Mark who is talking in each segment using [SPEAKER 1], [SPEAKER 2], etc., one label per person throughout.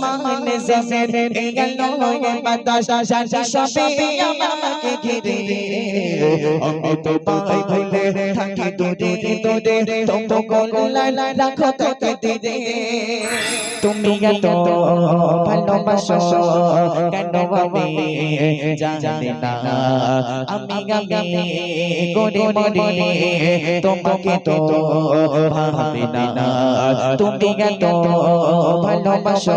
[SPEAKER 1] আসমান জমিন গেল বাতাস সাজি সবে আমাকে ঘিরে আমি তো পাই ভুলে থাকি দূরে দূরে তোমো গোলা রাখো তাকে দিরে তুমি এত ভালোবাসো কেন আমি জানি না আমি আমি করে মরে তোমাকে তো ভাবি না তুমি এত ভালোবাসো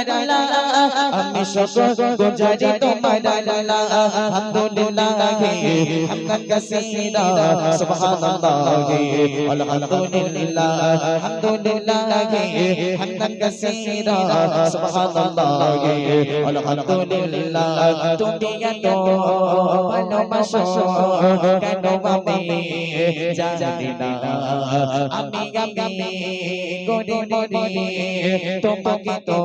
[SPEAKER 1] লালা আমি আমি আমি করে মরে তোমাকে তো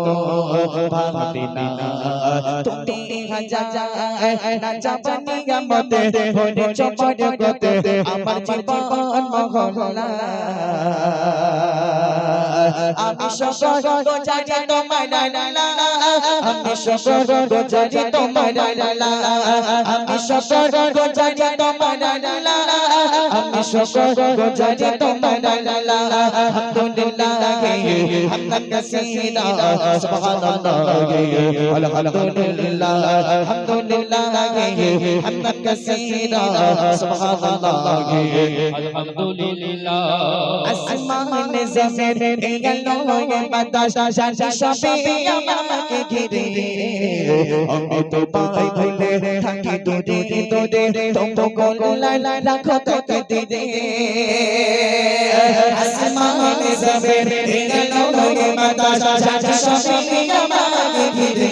[SPEAKER 1] ভাবি না। তুমি হাজার রাজা বানি গামতে হরে চপড় গতে আমার জীবন মহলা আমি সকল গোজারি তোমার লালা আমি সকল গোজারি তোমার লালা আমি সকল গোজারি তোমার লালা আমি লালা আলহামদুলিল্লাহ হামদান কাসীরা সুবহানাল্লাহ আলহামদুলিল্লাহ। আলহামদুলিল্লাহ হামদান কাসীরা সুবহানাল্লাহ
[SPEAKER 2] আলহামদুলিল্লাহ
[SPEAKER 1] আসমান জমিন গেল বাতাস সাজি সবে আমাকে ঘিরে আমি তো পাই ভুলে থাকি দূরে দূরে তোমো গোলা রাখো তাকে দিরে আসমান জমিন গেল বাতাস সাজি সবে আমাকে ঘিরে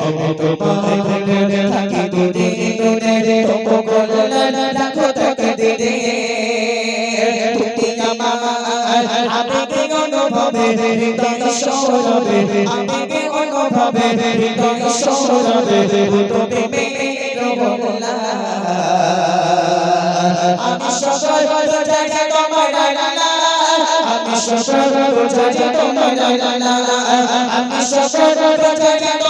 [SPEAKER 1] আমি তো পাই ভুলে থাকি আবেগে অনুভবে হৃদয় সৌরভে আবেগে অনুভবে হৃদয় সৌরভে তুমি মেরে বলা আমি সকল জায়গা তোমার লালা আমি সকল জায়গা তোমার লালা আমি সকল জায়গা তোমার লালা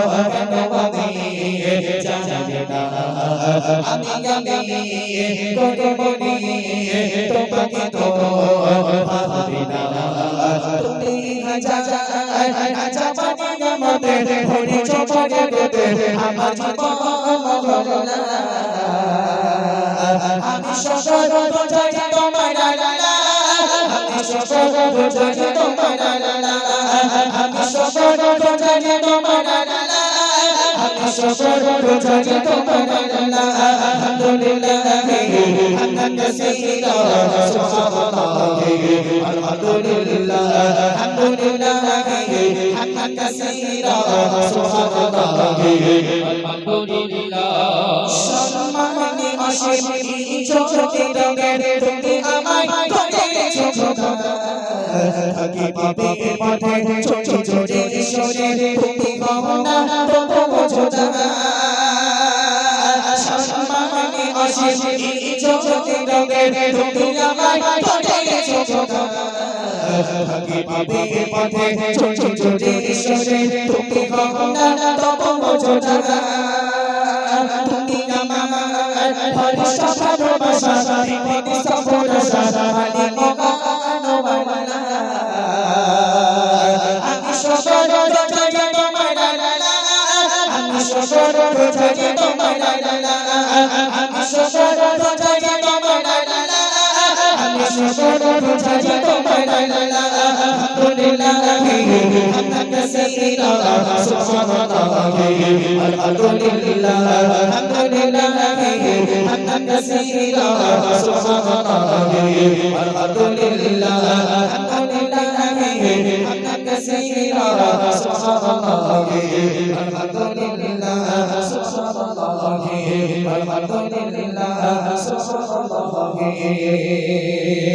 [SPEAKER 1] আমি আমি করে বলি তোমাকে তো ভাবি না। তুমি হাজার হাজার বানি আমাদের হরি চপড়ে গতে আমার জীবন আমি সকল বোঝাই তোমার আমি সকল বোঝাই তোমার আমি সকল বোঝাই তোমার লালা আমি সকল বোঝাই তোমার লালা আলহামদুলিল্লাহ হামদান কাসীরা সুবহানাল্লাহ আলহামদুলিল্লাহ আলহামদুলিল্লাহ হামদান কাসীরা সুবহানাল্লাহ
[SPEAKER 2] আলহামদুলিল্লাহ
[SPEAKER 1] সম্মানে অসীম ছোটতে রঙের তুমি আমায় খোদা থাকি পাবে পথে ছোট ছোট ঈশ্বরে তুমি গহনা সম্মানে অসীম ছোটতে রঙের তুমি আমায় ধরেছো খোদা থাকি পাবে পথে ছোট ছোট ঈশ্বরে তুমি গহনা তবু বোঝা তুমি আমার হরিষ ভালোবাসা বিপদে সফল সারা মালি মগানবালা আমি সকল রোজারি তোমার আমি সকল রোজারি তোমার আমি সকল রোজারি তোমার লালা সকল বুঝাই তোমার আল্লাহ আলহামদুলিল্লাহ হামদান কাসীরা সুবহানাল্লাহ আলহামদুলিল্লাহ আলহামদুলিল্লাহ হামদান কাসীরা সুবহানাল্লাহ